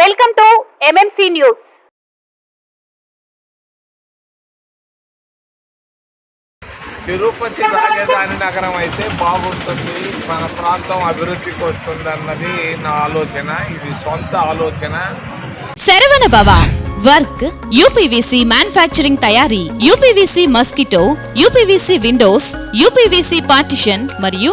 Welcome to MMC news Tirupati రాజధాని నగరం అయితే బాగుంటుంది. మన ప్రాంతం అభివృద్ధికి వస్తుంది అన్నది నా ఆలోచన. ఇది సొంత ఆలోచన. Saravana Bhava work UPVC manufacturing తయారీ UPVC mosquito UPVC windows UPVC partition మరియు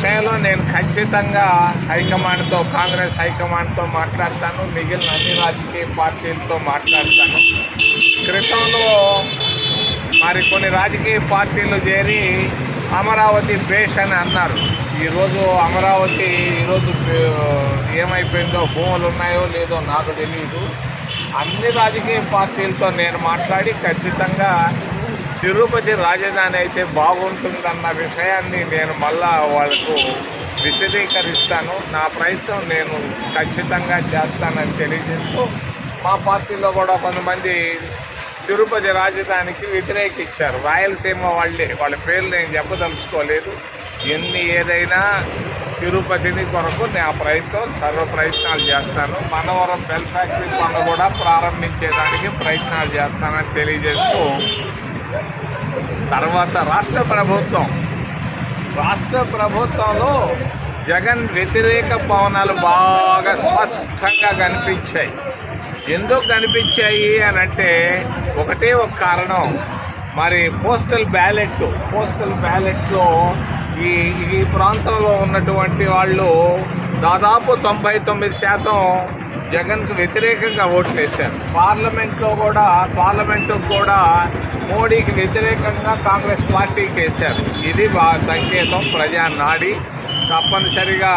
విషయంలో నేను ఖచ్చితంగా హైకమాండ్తో కాంగ్రెస్ హైకమాండ్తో మాట్లాడతాను. మిగిలిన అన్ని రాజకీయ పార్టీలతో మాట్లాడతాను. క్రితంలో మరి కొన్ని రాజకీయ పార్టీలు చేరి అమరావతి బేష్ అని అన్నారు. ఈరోజు అమరావతి ఈరోజు ఏమైపోయిందో భూములు ఉన్నాయో లేదో నాకు తెలియదు అన్ని రాజకీయ పార్టీలతో నేను మాట్లాడి ఖచ్చితంగా తిరుపతి రాజధాని అయితే బాగుంటుందన్న విషయాన్ని నేను మళ్ళా వాళ్ళకు విశదీకరిస్తాను. నా ప్రయత్నం నేను ఖచ్చితంగా చేస్తానని తెలియజేస్తూ మా పార్టీలో కూడా కొంతమంది తిరుపతి రాజధానికి వ్యతిరేకించారు రాయలసీమ వాళ్ళే వాళ్ళ పేర్లు నేను చెప్పదలుచుకోలేదు. ఎన్ని ఏదైనా తిరుపతిని కొరకు నా ప్రయత్నం సర్వ ప్రయత్నాలు చేస్తాను. మనవరం బెల్ ఫ్యాక్టరీ పనులు కూడా ప్రారంభించేదానికి ప్రయత్నాలు చేస్తానని తెలియజేస్తూ తర్వాత రాష్ట్ర ప్రభుత్వం. రాష్ట్ర ప్రభుత్వంలో జగన్ వ్యతిరేక పవనాలు బాగా స్పష్టంగా కనిపించాయి. ఎందుకు కనిపించాయి అని అంటే ఒకటే ఒక కారణం. మరి పోస్టల్ బ్యాలెట్ పోస్టల్ బ్యాలెట్లో ఈ ఈ ప్రాంతంలో ఉన్నటువంటి వాళ్ళు దాదాపు తొంభై తొమ్మిది శాతం జగన్కు వ్యతిరేకంగా ఓట్లు వేశారు. పార్లమెంట్లో కూడా పార్లమెంటు కూడా మోడీకి వ్యతిరేకంగా కాంగ్రెస్ పార్టీకి వేశారు. ఇది సంకేతం ప్రజా నాడి తప్పనిసరిగా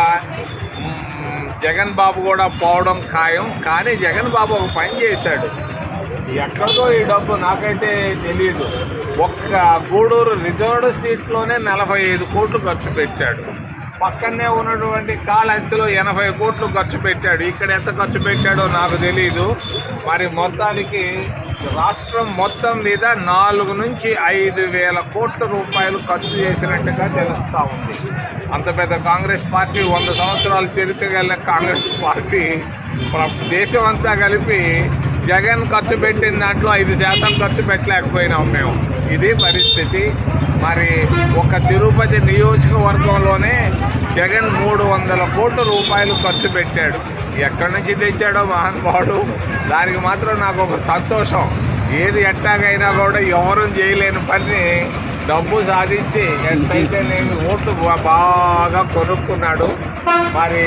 జగన్ బాబు కూడా పోవడం ఖాయం. కానీ జగన్ బాబు ఒక పని చేశాడు. ఎక్కడో ఈ డబ్బు నాకైతే తెలియదు ఒక్క గూడూరు రిజర్వ్డ్ సీట్లోనే నలభై ఐదు కోట్లు ఖర్చు పెట్టాడు. పక్కనే ఉన్నటువంటి కాళహస్తిలో ఎనభై కోట్లు ఖర్చు పెట్టాడు. ఇక్కడ ఎంత ఖర్చు పెట్టాడో నాకు తెలియదు మరి మొత్తానికి రాష్ట్రం మొత్తం మీద నాలుగు నుంచి ఐదు వేల కోట్ల రూపాయలు ఖర్చు చేసినట్టుగా తెలుస్తూ ఉంది. అంత పెద్ద కాంగ్రెస్ పార్టీ వంద సంవత్సరాల చరిత్ర కలిగిన కాంగ్రెస్ పార్టీ ప్ర- దేశం అంతా కలిపి జగన్ ఖర్చు పెట్టిన దాంట్లో ఐదు శాతం ఖర్చు పెట్టలేకపోయినాం మేము. ఇది పరిస్థితి. మరి ఒక తిరుపతి నియోజకవర్గంలోనే జగన్ మూడు వందల కోట్ల రూపాయలు ఖర్చు పెట్టాడు. ఎక్కడి నుంచి తెచ్చాడో మహానుభావుడు? దానికి మాత్రం నాకు ఒక సంతోషం. ఏది ఎట్టాగైనా కూడా ఎవరు చేయలేని పని డబ్బు సాధించి ఎంతైతే నేను ఓట్లు బాగా కొనుక్కున్నాడు మరి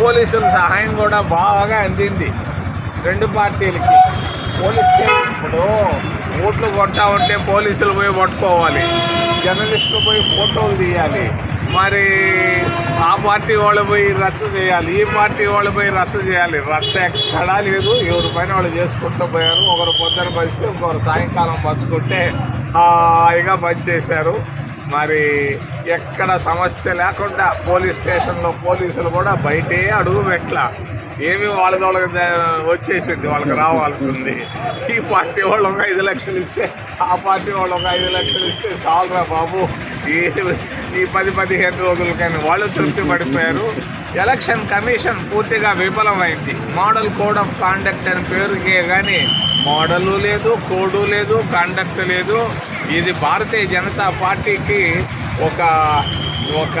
పోలీసుల సహాయం కూడా బాగా అందింది. రెండు పార్టీలకి. పోలీస్ స్టేషన్ ఇప్పుడు ఓట్లు కొట్టా ఉంటే పోలీసులు పోయి పట్టుకోవాలి. జర్నలిస్టులు పోయి ఫోటోలు తీయాలి. మరి ఆ పార్టీ వాళ్ళు పోయి రచ్చ చేయాలి. ఈ పార్టీ వాళ్ళు పోయి రచ్చ చేయాలి. రచ్చ ఎక్కడా లేదు. ఎవరి పైన వాళ్ళు చేసుకుంటూ పోయారు. ఒకరు పొద్దున పంచితే ఇంకొకరు సాయంకాలం పంచుకుంటే హాయిగా పనిచేశారు. మరి ఎక్కడ సమస్య లేకుండా పోలీస్ స్టేషన్లో పోలీసులు కూడా బయటే అడుగు పెట్టాల. ఏమి వాళ్ళది వాళ్ళకి వచ్చేసింది వాళ్ళకి రావాల్సింది. ఈ పార్టీ వాళ్ళు ఒక ఐదు లక్షలు ఇస్తే ఆ పార్టీ వాళ్ళు ఒక ఐదు లక్షలు ఇస్తే చాలరా బాబు. ఈ ఈ పది పదిహేను రోజులకైనా వాళ్ళు తృప్తి పడిపోయారు. ఎలక్షన్ కమిషన్ పూర్తిగా విఫలమైంది. మోడల్ కోడ్ ఆఫ్ కాండక్ట్ అని పేరుకే కానీ మోడలు లేదు కోడు లేదు కాండక్ట్ లేదు. ఇది భారతీయ జనతా పార్టీకి ఒక ఒక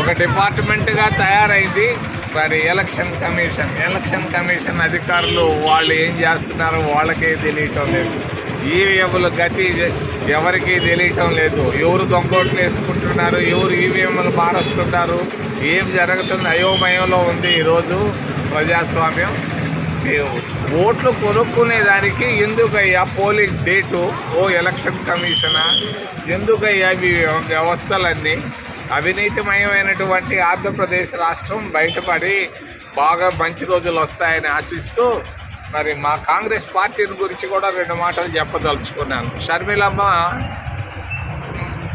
ఒక డిపార్ట్మెంట్గా తయారైంది. మరి ఎలక్షన్ కమిషన్ ఎలక్షన్ కమిషన్ అధికారులు వాళ్ళు ఏం చేస్తున్నారో వాళ్ళకే తెలియటం లేదు. ఈవీఎంల గతి ఎవరికీ తెలియటం లేదు. ఎవరు దొంగోట్లు వేసుకుంటున్నారు ఎవరు ఈవీఎంలు మారుస్తుంటారు ఏం జరుగుతుంది అయోమయంలో ఉంది ఈరోజు ప్రజాస్వామ్యం. ఓట్లు కొనుక్కునే దానికి ఎందుకయ్యా పోలింగ్ డేటు ఓ ఎలక్షన్ కమిషనా ఎందుకయ్యా వ్యవస్థలన్నీ? అవినీతిమయమైనటువంటి ఆంధ్రప్రదేశ్ రాష్ట్రం బయటపడి బాగా మంచి రోజులు వస్తాయని ఆశిస్తూ మరి మా కాంగ్రెస్ పార్టీని గురించి కూడా రెండు మాటలు చెప్పదలుచుకున్నాను. షర్మిలమ్మ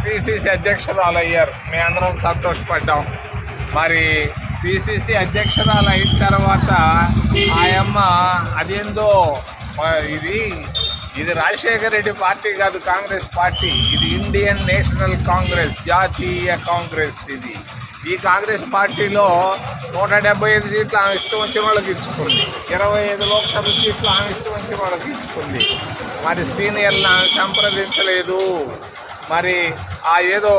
పిసిసి అధ్యక్షురాలు అయ్యారు మీ అందరం సంతోషపడ్డాం. మరి పిసిసి అధ్యక్షురాలు అయిన తర్వాత ఆయమ్మ అదేందో ఇది ఇది రాజశేఖర రెడ్డి పార్టీ కాదు కాంగ్రెస్ పార్టీ. ఇది ఇండియన్ నేషనల్ కాంగ్రెస్ జాతీయ కాంగ్రెస్ ఇది. ఈ కాంగ్రెస్ పార్టీలో నూట డెబ్బై ఐదు సీట్లు ఆమె ఇష్టం వచ్చిన వాళ్ళకి ఇచ్చుకుంది. ఇరవై ఐదు లోక్సభ సీట్లు ఆమె ఇష్టం వచ్చిన వాళ్ళకి ఇచ్చుకుంది. మరి సీనియర్లను ఆమె సంప్రదించలేదు. మరి ఆ ఏదో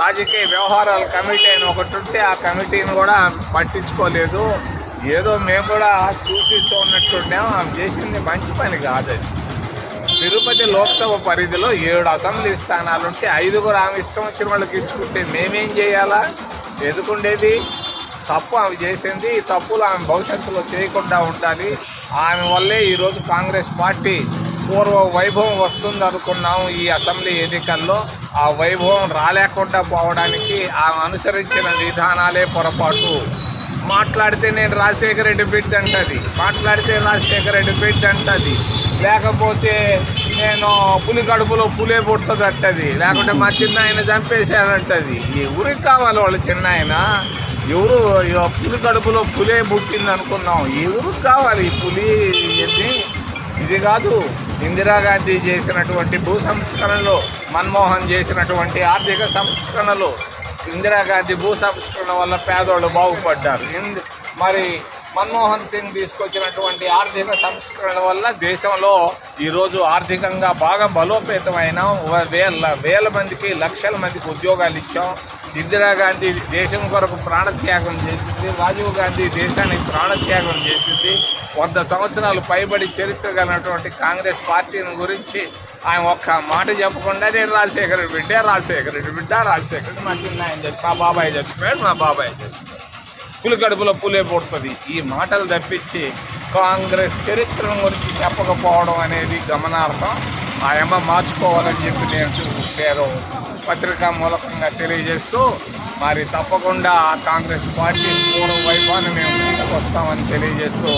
రాజకీయ వ్యవహారాల కమిటీ అని ఒకటి ఉంటే ఆ కమిటీని కూడా పట్టించుకోలేదు. ఏదో మేము కూడా చూసి చూడనట్టుండాం ఆమె చేసింది మంచి పని కాదు అది. తిరుపతి లోక్సభ పరిధిలో ఏడు అసెంబ్లీ స్థానాలు ఉంటే ఐదుగురు ఆమె ఇష్టం వచ్చిన వాళ్ళకి ఇచ్చుకుంటే మేమేం చేయాలా? ఎదుకుండేది తప్పు ఆమె చేసింది ఈ తప్పులు ఆమె భవిష్యత్తులో చేయకుండా ఉండాలి. ఆమె వల్లే ఈరోజు కాంగ్రెస్ పార్టీ పూర్వ వైభవం వస్తుంది అనుకున్నాము ఈ అసెంబ్లీ ఎన్నికల్లో. ఆ వైభవం రాలేకుండా పోవడానికి ఆమె అనుసరించిన విధానాలే పొరపాటు. మాట్లాడితే నేను రాజశేఖర రెడ్డి బిడ్డ అంటది. మాట్లాడితే రాజశేఖర రెడ్డి బిడ్డ అంటది. లేకపోతే నేను పులి కడుపులో పులే పుడుతుంది అంటది లేకుంటే మా చిన్న ఆయన చంపేశానంటది ఎవరికి కావాలి వాళ్ళ చిన్న ఆయన ఎవరు పులి కడుపులో పులే పుట్టింది అనుకున్నాం ఎవరికి కావాలి పులి? ఇది ఇది కాదు. ఇందిరాగాంధీ చేసినటువంటి భూ సంస్కరణలు మన్మోహన్ చేసినటువంటి ఆర్థిక సంస్కరణలు ఇందిరాగాంధీ భూ సంస్కరణ వల్ల పేదోళ్ళు బాగుపడ్డారు. మరి మన్మోహన్ సింగ్ తీసుకొచ్చినటువంటి ఆర్థిక సంస్కరణ వల్ల దేశంలో ఈరోజు ఆర్థికంగా బాగా బలోపేతమైన వ- వేల వేల మందికి లక్షల మందికి ఉద్యోగాలు ఇచ్చాం. ఇందిరాగాంధీ దేశం కొరకు ప్రాణత్యాగం చేసింది. రాజీవ్ గాంధీ దేశానికి ప్రాణత్యాగం చేసింది. వంద సంవత్సరాలు పైబడి చరిత్ర కలిగినటువంటి కాంగ్రెస్ పార్టీని గురించి ఆయన ఒక్క మాట చెప్పకుండా నేను రాజశేఖరుడు రెడ్డి బిడ్డ రాజశేఖర బిడ్డ రాజశేఖరుడు మా చిన్న ఆయన చెప్పి మా బాబాయ్ చచ్చిపోయాడు మా బాబాయ్ చచ్చిపోయాడు పులి కడుపులో పులే పుడుతుంది. ఈ మాటలు తప్పించి కాంగ్రెస్ చరిత్రను గురించి చెప్పకపోవడం అనేది గమనార్థం ఆయమ్మ మార్చుకోవాలని చెప్పి నేను నేను పత్రికా మూలకంగా తెలియజేస్తూ మరి తప్పకుండా కాంగ్రెస్ పార్టీ పూర్వ వైభవాన్ని మేము తీసుకొస్తామని తెలియజేస్తూ